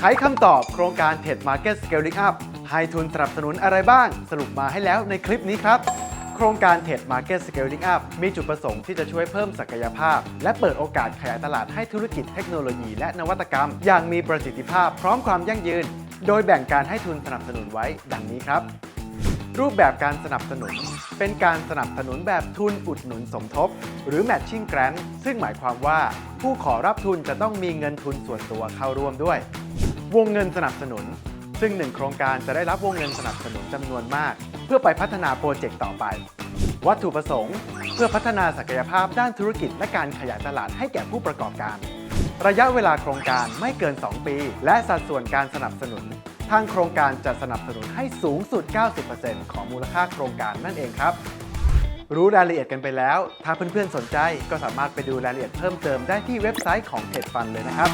ไขคำตอบโครงการ TED Market Scaling Up ให้ทุนสนับสนุนอะไรบ้าง สรุปมาให้แล้วในคลิปนี้ครับ โครงการ TED Market Scaling Up มีจุดประสงค์ที่จะช่วยเพิ่มศักยภาพ และเปิดโอกาสขยายตลาดให้ธุรกิจเทคโนโลยีและนวัตกรรม อย่างมีประสิทธิภาพพร้อมความยั่งยืน โดยแบ่งการให้ทุนสนับสนุนไว้ ดังนี้ครับรูปแบบการสนับสนุน เป็นการสนับสนุนแบบทุนอุดหนุนสมทบ หรือ matching grant ซึ่งหมายความว่า ผู้ขอรับทุนจะต้องมีเงินทุนส่วนตัวเข้าร่วมด้วย วงเงินสนับสนุน ซึ่งหนึ่งโครงการจะได้รับวงเงินสนับสนุนจำนวนมาก เพื่อไปพัฒนาโปรเจกต์ต่อไป วัตถุประสงค์ เพื่อพัฒนาศักยภาพด้านธุรกิจและการขยายตลาดให้แก่ผู้ประกอบการ ระยะเวลาโครงการไม่เกิน 2 ปี และสัดส่วนการสนับสนุน ทางโครงการจะสนับสนุนให้สูงสุด 90%ของมูลค่าโครงการนั่นเองครับรู้รายละเอียดกันไปแล้ว ถ้าเพื่อนๆสนใจก็สามารถไปดูรายละเอียดเพิ่มเติมได้ที่เว็บไซต์ของเทดฟันเลยนะครับ